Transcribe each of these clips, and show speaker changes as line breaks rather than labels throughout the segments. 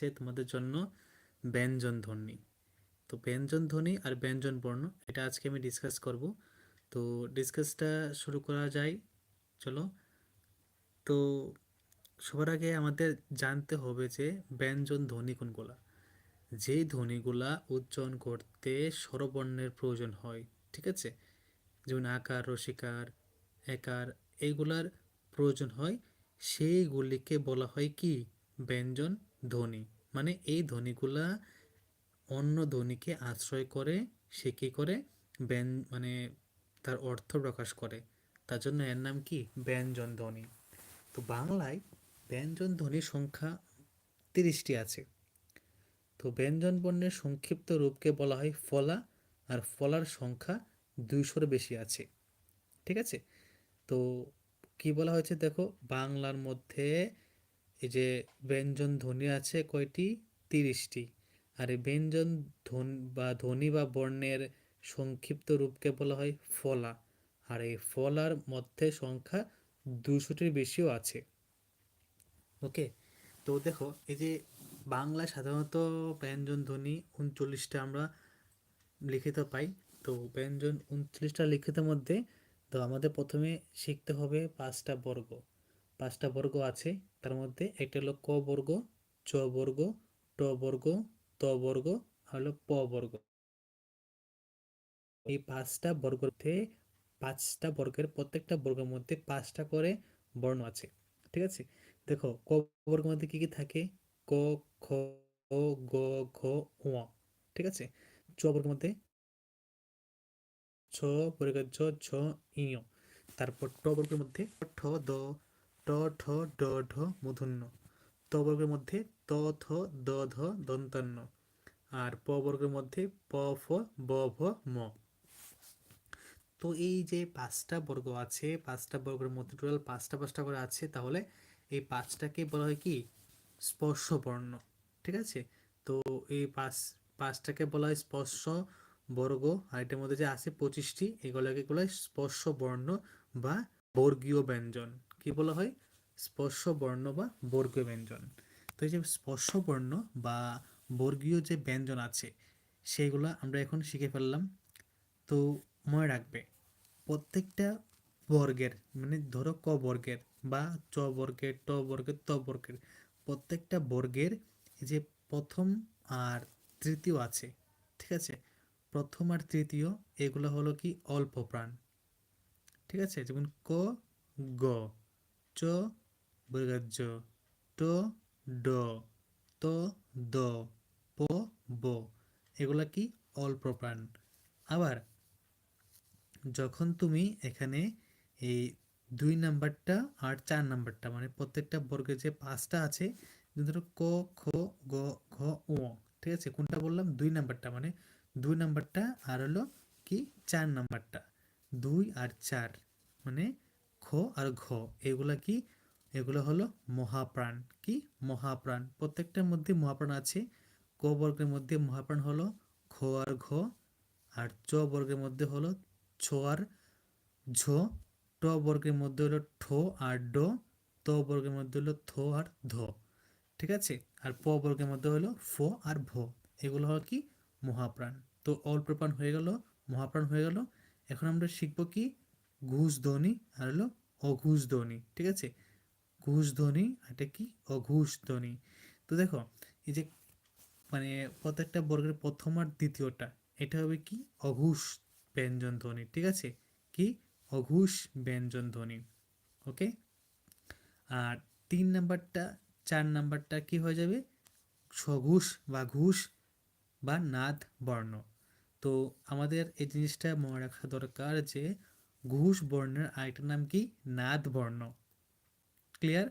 আসছে তোমাদের জন্য ব্যঞ্জন ধ্বনি। তো ব্যঞ্জন ধ্বনি আর ব্যঞ্জন বর্ণ, এটা আজকে আমি ডিসকাস করব। তো ডিসকাসটা শুরু করা যায়, চলো। তো সবার আগে আমাদের জানতে হবে যে ব্যঞ্জন ধ্বনি কোনগুলা? যেই ধ্বনিগুলা উচ্চারণ করতে স্বরবর্ণের প্রয়োজন হয়, ঠিক আছে? যেমন আকার, রসিকার, একার, এইগুলার প্রয়োজন হয়। সেইগুলিকে বলা হয় কি? ব্যঞ্জন। ধ্বনি। মানে এই ধ্বনিগুলা অন্য ধ্বনিকে আশ্রয় করে, সে কী করে? ব্যন মানে তার অর্থ প্রকাশ করে। তার জন্য এর নাম কি? ব্যঞ্জন ধ্বনি। তো বাংলায় ব্যঞ্জন ধ্বনির সংখ্যা তিরিশটি আছে। তো ব্যঞ্জন বর্ণের সংক্ষিপ্ত রূপকে বলা হয় ফলা, আর ফলার সংখ্যা দুইশোর বেশি আছে। ঠিক আছে? তো কি বলা হয়েছে দেখো? বাংলার মধ্যে এই যে ব্যঞ্জন ধ্বনি আছে কয়টি? তিরিশটি। আর এই ব্যঞ্জন ধ্বনি বা ধ্বনি বা বর্ণের সংক্ষিপ্ত রূপকে বলা হয় ফলা। আর এই ফলার মধ্যে সংখ্যা দুশোটির বেশিও আছে। ওকে? তো দেখো, এই যে বাংলায় সাধারণত ব্যঞ্জন ধ্বনি উনচল্লিশটা আমরা লিখিত পাই। তো ব্যঞ্জন উনচল্লিশটা লিখিতের মধ্যে তো আমাদের প্রথমে শিখতে হবে পাঁচটা বর্গ। পাঁচটা বর্গ আছে, তার মধ্যে একটা হলো ক বর্গ, চ বর্গ, ট বর্গ, ত বর্গ হলো প বর্গ। এই পাঁচটা বর্গতে পাঁচটা বর্গের প্রত্যেকটা বর্গের মধ্যে পাঁচটা করে বর্ণ আছে, ঠিক আছে? দেখো, ক বর্গের মধ্যে কি কি থাকে? ক, খ, গ, ঘ ঠিক আছে? চ বর্গের মধ্যে? ছ বর্গের ছ ছ ইয় তারপর ট বর্গের মধ্যে ঠ, দ ঠ, ড, ঢ মূর্ধন্য ত বর্গের মধ্যে ত, থ, দ, ধ, দন্তান্ন। আর প বর্গের মধ্যে প, ফ, ব, ভ, ম। তো এই যে পাঁচটা বর্গ আছে, পাঁচটা বর্গের মধ্যে টোটাল পাঁচটা পাঁচটা করে আছে, তাহলে এই পাঁচটাকে বলা হয় কি? স্পর্শ বর্ণ ঠিক আছে? তো এই পাঁচ, পাঁচটাকে বলা হয় স্পর্শ বর্গ। আর এটার মধ্যে যে আছে পঁচিশটি, এগুলোকে বলা হয় স্পর্শ বর্ণ বা বর্গীয় ব্যঞ্জন। কি বলা হয়? স্পর্শ বর্ণ বা বর্গীয় ব্যঞ্জন। তো এই যে স্পর্শ বর্ণ বা বর্গীয় যে ব্যঞ্জন আছে সেগুলো আমরা এখন শিখে ফেললাম। তো মনে রাখবে, প্রত্যেকটা বর্গের মানে ধরো ক বর্গের বা চ বর্গের, ট বর্গের, ত বর্গের, প্রত্যেকটা বর্গের যে প্রথম আর তৃতীয় আছে, ঠিক আছে? প্রথম আর তৃতীয়, এগুলো হলো কি? অল্প প্রাণ। ঠিক আছে? যেমন ক, গ। চ বর্গাজ ট, ড, ত, দ, প, ব। এগুলা কি? অল্প প্রাণ আবার যখন তুমি এখানে এই দুই নাম্বারটা আর চার নাম্বারটা মানে প্রত্যেকটা বর্গের যে পাঁচটা আছে ধরো ক, খ, গ, ঘ ও ঠিক আছে? কোনটা বললাম? দুই নাম্বারটা মানে দুই নাম্বারটা আর হলো কি? চার নাম্বারটা। দুই আর চার মানে আর ঘ, এগুলা কি? এগুলো হলো মহাপ্রাণ। কি? মহাপ্রাণ। প্রত্যেকটার মধ্যে মহাপ্রাণ আছে। ক বর্গের মধ্যে মহাপ্রাণ হলো খ আর ঘ, আর চ বর্গের মধ্যে হলো ছ আর ঝ, ট বর্গের মধ্যে হলো ঠো আর ড, ত বর্গের মধ্যে হলো থ আর ধ। ঠিক আছে? আর প বর্গের মধ্যে হলো ফ আর ভ। এগুলো হলো কি? মহাপ্রাণ। তো অল্প প্রাণ হয়ে গেল, মহাপ্রাণ হয়ে গেল। এখন আমরা শিখব কি? ঘুষ ধ্বনি আর হলো অঘুষ ধ্বনি ঠিক আছে? ঘুষ ধ্বনি এটা কি? অঘুষ ধ্বনি তো দেখো, এই যে মানে প্রত্যেকটা বর্গের প্রথম আর দ্বিতীয়টা, এটা হবে কি? অঘুষ ব্যঞ্জন ধ্বনি ঠিক আছে? কি? অঘুষ ব্যঞ্জন ধ্বনি ওকে? আর তিন নাম্বারটা, চার নাম্বারটা কি হয়ে যাবে? সঘুষ বা ঘুষ বা নাদ বর্ণ তো আমাদের এই জিনিসটা মনে রাখা দরকার যে ঘুষ বর্ণের আরেকটার নাম কি? নাদ বর্ণ। ক্লিয়ার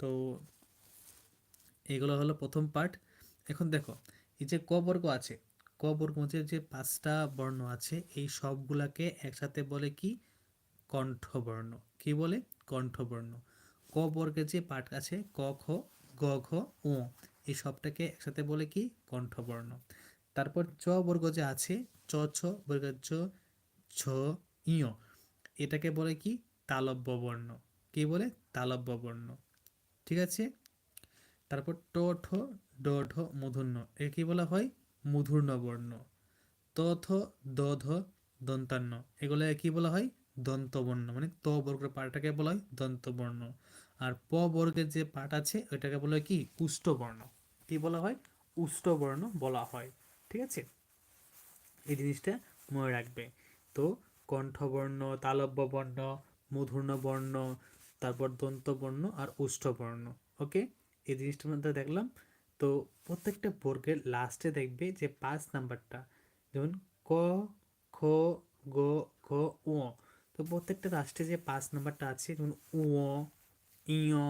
তো এগুলো হলো প্রথম পার্ট এখন দেখো, এই যে ক বর্গ আছে, ক বর্গ মধ্যে যে পাঁচটা বর্ণ আছে, এই সবগুলাকে একসাথে বলে কি? কণ্ঠবর্ণ। কি বলে? কণ্ঠবর্ণ। ক বর্গের যে পাঠ আছে, ক, খ, গ, ঘ ও এই সবটাকে একসাথে বলে কি? কণ্ঠবর্ণ। তারপর চ বর্গ যে আছে, চ, ছ বর্গ চ ছ ইয় এটাকে বলে কি? তালব্য বর্ণ কি বলে? তালব্য বর্ণ ঠিক আছে? তারপর ট, ঠ, ড, ঢ, মধুর্ণ। এ কি বলা হয়? মধুর্ণ বর্ণ ত, থ, দ, ধ, দন্তান্ন। এগুলো কি বলা হয়? দন্তবর্ণ। মানে ত বর্গের পাটাকে বলা হয় দন্তবর্ণ। আর প বর্গের যে পাট আছে, ওইটাকে বলা হয় কি? উষ্টবর্ণ কি বলা হয়? উষ্টবর্ণ বলা হয়। ঠিক আছে? এই জিনিসটা মনে রাখবে। তো কণ্ঠবর্ণ তালব্য বর্ণ মূর্ধন্য বর্ণ তারপর দন্তবর্ণ আর উষ্ঠবর্ণ, ওকে? এই জিনিসটার মধ্যে দেখলাম। তো প্রত্যেকটা বর্গের লাস্টে দেখবে যে পাঁচ নাম্বারটা। যেমন ক, খ, গ, ঘ উ তো প্রত্যেকটা রাষ্ট্রে যে পাঁচ নাম্বারটা আছে, যেমন উ ইয়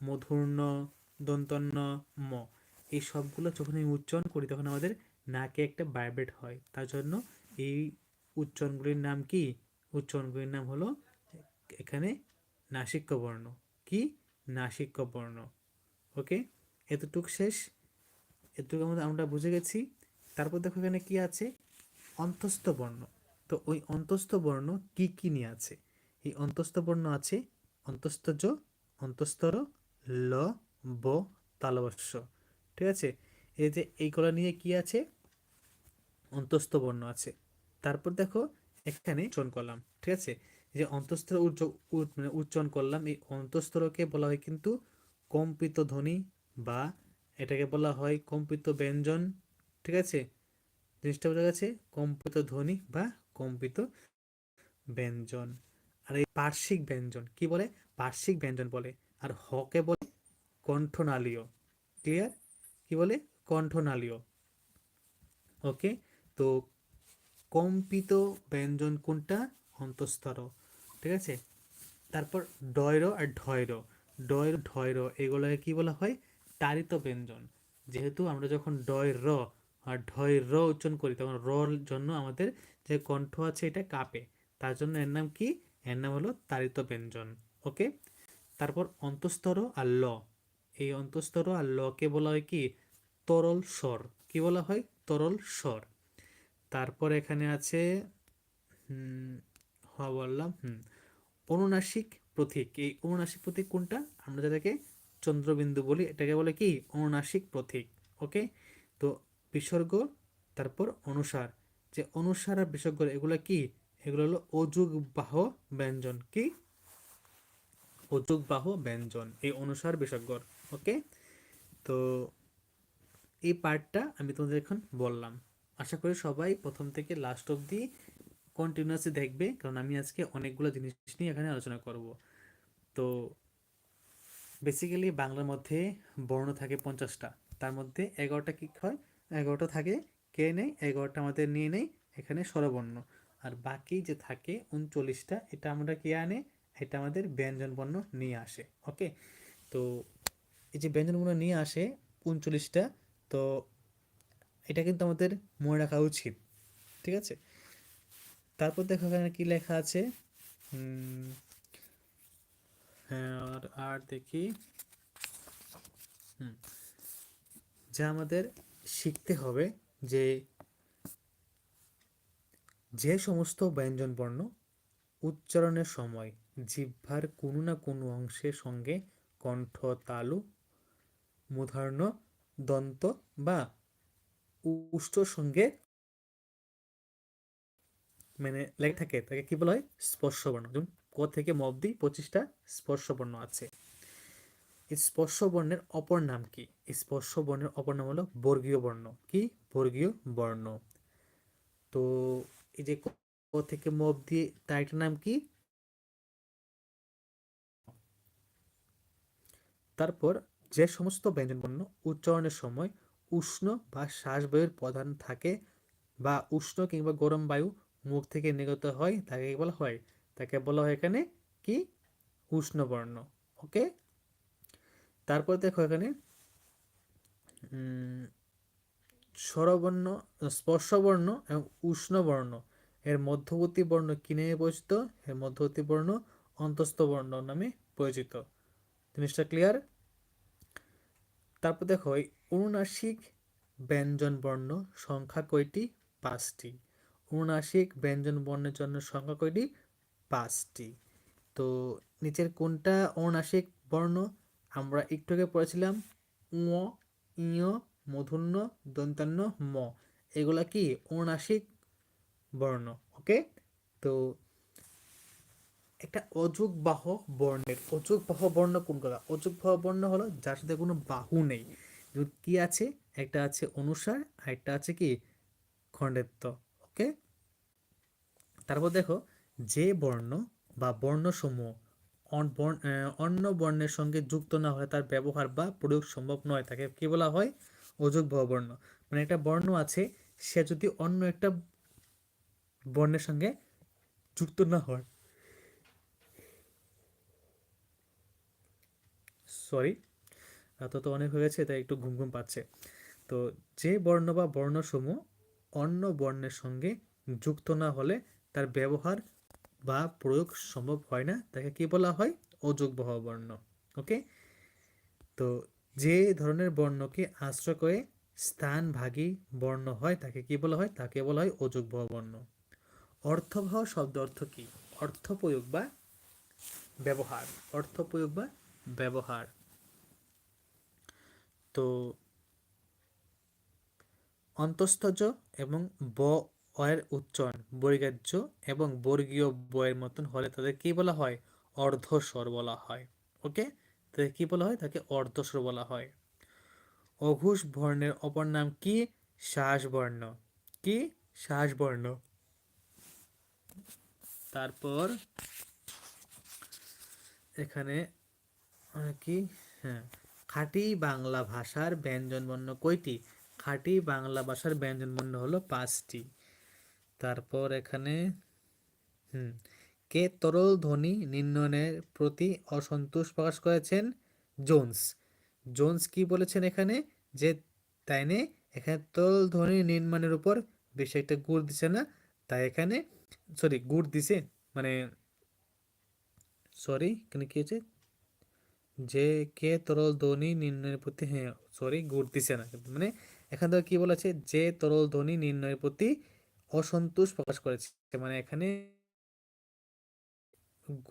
মধুর্ণ দন্তন্য ম। এই সবগুলো যখন আমি উচ্চারণ করি, তখন আমাদের নাকে একটা ভাইব্রেট হয়। তার জন্য এই উচ্চারণগুলির নাম কি? উচ্চারণগুলির নাম হলো এখানে নাসিক্য বর্ণ কি? নাসিক্য বর্ণ ওকে এতটুক শেষ। এতটুকু আমাদের আমরা বুঝে গেছি। তারপর দেখো এখানে কি আছে? অন্তস্থ বর্ণ তো ওই অন্তস্থ বর্ণ কি কি নিয়ে আছে? এই অন্তস্থ বর্ণ আছে অন্তস্থজ অন্তস্তর ল, ব তালবস্য ঠিক আছে? এই যে এইগুলো নিয়ে কি আছে? অন্তস্থ বর্ণ আছে। তারপর দেখো, এখানে চয়ন করলাম, ঠিক আছে? যে অন্তস্তর মানে উচ্চারণ করলাম, এই অন্তস্থরকে বলা হয় কিন্তু কম্পিত ধ্বনি বা এটাকে বলা হয় কম্পিত ব্যঞ্জন, ঠিক আছে? জিনিসটা বোঝা গেছে, কম্পিত ধ্বনি বা কম্পিত ব্যঞ্জন। আর এই পার্শ্বিক ব্যঞ্জন, কি বলে? পার্শ্বিক ব্যঞ্জন বলে। আর হকে বলে কণ্ঠনালীয়, ক্লিয়ার? কি বলে? কণ্ঠনালীয়। ওকে? তো কম্পিত ব্যঞ্জন কোনটা? অন্তঃস্তর ঠিক আছে? তারপর ডয়র আর ঢয়র। ডয়র, ঢয়র, এগুলোকে কি বলা হয়? তারিত ব্যঞ্জন। যেহেতু আমরা যখন ডয় র আর ঢয় র উচ্চারণ করি, তখন রর জন্য আমাদের যে কণ্ঠ আছে, এটা কাঁপে। তার জন্য এর নাম কি? এর নাম হলো তারিত ব্যঞ্জন। ওকে? তারপর অন্তস্তর আর ল। এই অন্তস্তর আর লকে বলা হয় কি? তরল স্বর। কি বলা হয়? তরল স্বর। তারপর এখানে আছে হওয়া বললাম, হুম, অনুনাসিক প্রতীক। এই অনুনাসিক প্রতীক কোনটা? আমরা যেটাকে চন্দ্রবিন্দু বলি, এটাকে বলে কি? অনুনাসিক প্রতীক, ওকে? তো বিসর্গ, তারপর অনুসার। যে অনুসার আর বিসর্গ, এগুলো কি? এগুলো হলো অযুগ বাহ ব্যঞ্জন, কি? অযুগ বাহ ব্যঞ্জন, এই অনুসার বিসর্গর, ওকে? তো এই পার্টটা আমি তোমাদের এখন বললাম। আশা করি সবাই প্রথম থেকে লাস্ট অবধি কন্টিনিউয়াসলি দেখবে, কারণ আমি আজকে অনেকগুলো জিনিস নিয়ে এখানে আলোচনা করব। তো বেসিক্যালি বাংলার মধ্যে বর্ণ থাকে পঞ্চাশটা। তার মধ্যে এগারোটা কী হয়? এগারোটা থাকে কে নেই, এগারোটা আমাদের নিয়ে নেই, এখানে স্বরবর্ণ। আর বাকি যে থাকে উনচল্লিশটা, এটা আমরা কে আনে? এটা আমাদের ব্যঞ্জন বর্ণ নিয়ে আসে ওকে তো এই যে ব্যঞ্জনগুলো নিয়ে আসে উনচল্লিশটা, তো এটা কিন্তু আমাদের মনে রাখা উচিত, ঠিক আছে? তারপর দেখো এখানে কি লেখা আছে? হ্যাঁ আর আর দেখি। হুম, যা আমাদের শিখতে হবে যে যে সমস্ত ব্যঞ্জন বর্ণ উচ্চারণের সময় জিহ্বার কোনো না কোনো অংশের সঙ্গে কণ্ঠ, তালু মূর্ধন্য দন্ত বা উষ্ট্রর সঙ্গে মানে লেগে থাকে তাকে কি বলা হয়? স্পর্শবর্ণ। যেমন ক থেকে ম অব্দি পঁচিশটা স্পর্শবর্ণ আছে। এই স্পর্শ বর্ণের অপর নাম কি? এই স্পর্শ বর্ণের অপর নাম হলো বর্গীয় বর্ণ। কি? বর্গীয় বর্ণ। তো এই যে ক থেকে ম অব্দি তার একটা নাম কি? তারপর যে সমস্ত ব্যঞ্জন বর্ণ উচ্চারণের সময় উষ্ণ বা শ্বাসবায়ুর প্রধান থাকে বা উষ্ণ কিংবা গরম বায়ু মুখ থেকে নিগত হয়, তাকে বলা হয়। তাকে বলা হয় এখানে কি? উষ্ণবর্ণ ওকে? তারপর দেখো এখানে স্বরবর্ণ, স্পর্শবর্ণ এবং উষ্ণবর্ণ। এর মধ্যবর্তী বর্ণ কি নামে পরিচিত? এর মধ্যবর্তী বর্ণ অন্তস্থ বর্ণ নামে পরিচিত। জিনিসটা ক্লিয়ার তারপর দেখো অনুনাসিক ব্যঞ্জন বর্ণ সংখ্যা কয়টি? পাঁচটি। অনুনাসিক ব্যঞ্জন বর্ণের জন্য সংখ্যা কয়টি? পাঁচটি। তো নিচের কোনটা অনাসিক বর্ণ? আমরা একটু আগে পড়েছিলাম উ ইয় মধুন্য দন্তান্ন, ম। এগুলা কি অনাসিক বর্ণ? ওকে? তো একটা অযুগ বাহ বর্ণের অযুগ বাহ বর্ণ কোনগুলা অযুগ বাহ বর্ণ হলো যার সাথে কোনো বাহু নেই। কি আছে? একটা আছে অনুসার, আর একটা আছে কি? খণ্ডেত্ব ওকে তারপর দেখো, যে বর্ণ বা বর্ণসমূহ অন্য বর্ণের সঙ্গে যুক্ত না হলে তার ব্যবহার বা প্রয়োগ সম্ভব নয়, তাকে কি বলা হয়? অযোগ বর্ণ। মানে একটা বর্ণ আছে, সে যদি অন্য একটা বর্ণের সঙ্গে যুক্ত না হয় সরি রাত তো অনেক হয়ে গেছে তাই একটু ঘুম ঘুম পাচ্ছে। তো যে বর্ণ বা বর্ণসমূহ অন্য বর্ণের সঙ্গে যুক্ত না হলে তার ব্যবহার বা প্রয়োগ সম্ভব হয় না, তাকে কি বলা হয়? অযোগ বহ বর্ণ। ওকে তো যে ধরনের বর্ণকে আশ্রয় করে স্থানভাগী বর্ণ হয়, তাকে কি বলা হয়? তাকে বলা হয় অযোগ বহ বর্ণ। অর্থবহ শব্দ অর্থ কি? অর্থ প্রয়োগ বা ব্যবহার। অর্থ প্রয়োগ বা ব্যবহার। তো অন্তস্তজ এবং ব অয়ের উচ্চারণ বর্গাহ্য এবং বর্গীয় বয়ের মতন হলে তাদের কি বলা হয়? অর্ধস্বর বলা হয়। ওকে? তাদের কি বলা হয়? তাকে অর্ধস্বর বলা হয়। অঘুষ বর্ণের অপর নাম কি? শ্বাস বর্ণ কি? শ্বাস বর্ণ তারপর এখানে কি হ্যাঁ। খাঁটি বাংলা ভাষার ব্যঞ্জনবর্ণ কয়টি? খাঁটি বাংলা ভাষার ব্যঞ্জনবর্ণ হলো পাঁচটি। তারপর এখানে, হুম, কে তরল ধ্বনি নির্ণয়ের প্রতি অসন্তোষ প্রকাশ করেছেন? জোন্স। জোন্স কি বলেছেন এখানে? যে তাই নে, এখানে তরল ধ্বনি নির্মাণের উপর বেশি একটা গুড় দিছে না, তাই এখানে সরি গুড় দিছে মানে সরি এখানে কি হয়েছে? যে কে তরল ধ্বনি নির্ণয়ের প্রতি হ্যাঁ সরি গুড় দিছে না মানে এখান থেকে কি বলেছে? যে তরল ধ্বনি নির্ণয়ের প্রতি অসন্তোষ প্রকাশ করেছে। মানে এখানে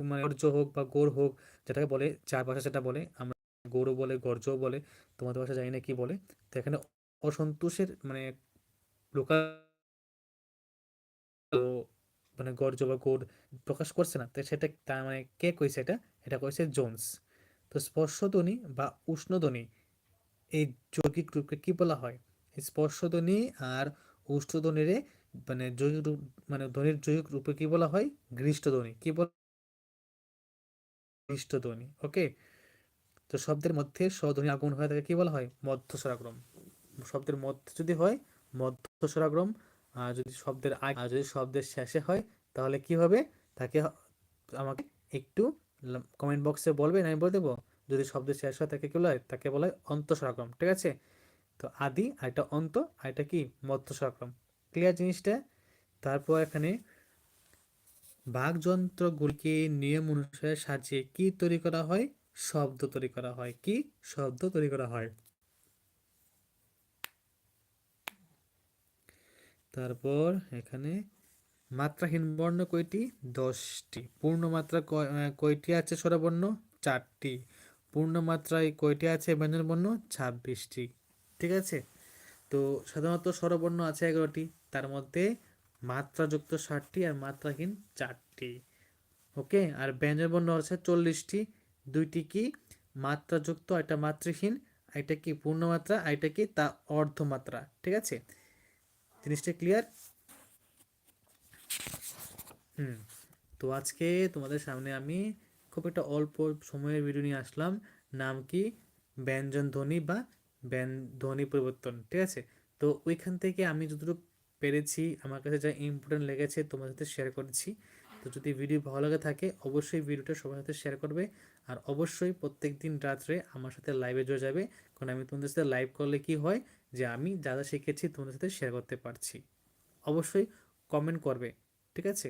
মানে গর্জ হোক বা গোড় হোক, যেটাকে বলে, চার ভাষা যেটা বলে, আমরা গৌড় বলে গর্জ বলে, তোমাদের ভাষা জানি না কি বলে, তো এখানে অসন্তোষের মানে লোকাল মানে গর্জ বা গোড় প্রকাশ করছে না। তো সেটা তার মানে কে কইছে এটা? এটা কইছে জোন্স। তো স্পর্শধ্বনি বা উষ্ণধ্বনি, এই যৌগিক রূপকে কি বলা হয়? স্পর্শধ্বনি আর উষ্ণধ্বনিরে মানে যৌগিক রূপ মানে ধ্বনির যৌগিক রূপে কি বলা হয়? গ্রীষ্মধ্বনি কি বল গ্রীষ্মধ্বনি ওকে? তো শব্দের মধ্যে স্বধ্বনি আগমন হয় তাকে কি বলা হয়? মধ্য মধ্যস্বরাগ্রম। শব্দের মধ্যে যদি হয় মধ্য মধ্যস্বরাগ্রম, আর যদি শব্দের আগে যদি শব্দের শেষে হয়, তাহলে কি হবে? তাকে আমাকে একটু কমেন্ট বক্সে বলবেন, আমি বলে দেবো, যদি শব্দের শেষ হয় তাকে কি বলা? হয় তাকে বলা হয় অন্তঃস্বরাগ্রম ঠিক আছে? তো আদি আর এটা অন্ত আর এটা কি? মধ্যস্বরাগ্রম ক্লিয়ার জিনিসটা? তারপর এখানে বাকযন্ত্রগুলিকে নিয়ম অনুসারে সাজিয়ে কি তৈরি করা হয়? শব্দ তৈরি করা হয়। কি? শব্দ তৈরি করা হয়। তারপর এখানে মাত্রাহীন বর্ণ কয়টি? দশটি। পূর্ণমাত্রা কয়টি আছে স্বরবর্ণ? চারটি। পূর্ণমাত্রায় কয়টি আছে ব্যঞ্জন বর্ণ? ছাব্বিশটি। ঠিক আছে? তো সাধারণত স্বরবর্ণ আছে এগারোটি। তার মধ্যে মাত্রাযুক্ত ষাটটি আর মাত্রাহীন চারটি। ওকে? আর ব্যঞ্জন বর্ণ আছে চল্লিশটি। দুইটি কি মাত্রাযুক্ত একটা মাতৃহীন আর এটা কি পূর্ণমাত্রা এটা কি তা অর্ধমাত্রা। ঠিক আছে? জিনিসটা ক্লিয়ার হুম। তো আজকে তোমাদের সামনে আমি খুব একটা অল্প সময়ের ভিডিও নিয়ে আসলাম। নাম কি? ব্যঞ্জন ধ্বনি বা ব্যন, ধ্বনি পরিবর্তন, ঠিক আছে? তো ওইখান থেকে আমি যতটুকু পেরেছি, আমার কাছে যা ইম্পর্টেন্ট লেগেছে তোমার সাথে শেয়ার করেছি। তো যদি ভিডিও ভালো লাগে থাকে, অবশ্যই ভিডিওটা সবার সাথে শেয়ার করবে। আর অবশ্যই প্রত্যেক দিন রাত্রে আমার সাথে লাইভে জয়ে যাবে। কারণ আমি তোমাদের সাথে লাইভ করলে কি হয়? যে আমি যা যা শিখেছি তোমাদের সাথে শেয়ার করতে পারছি। অবশ্যই কমেন্ট করবে, ঠিক আছে?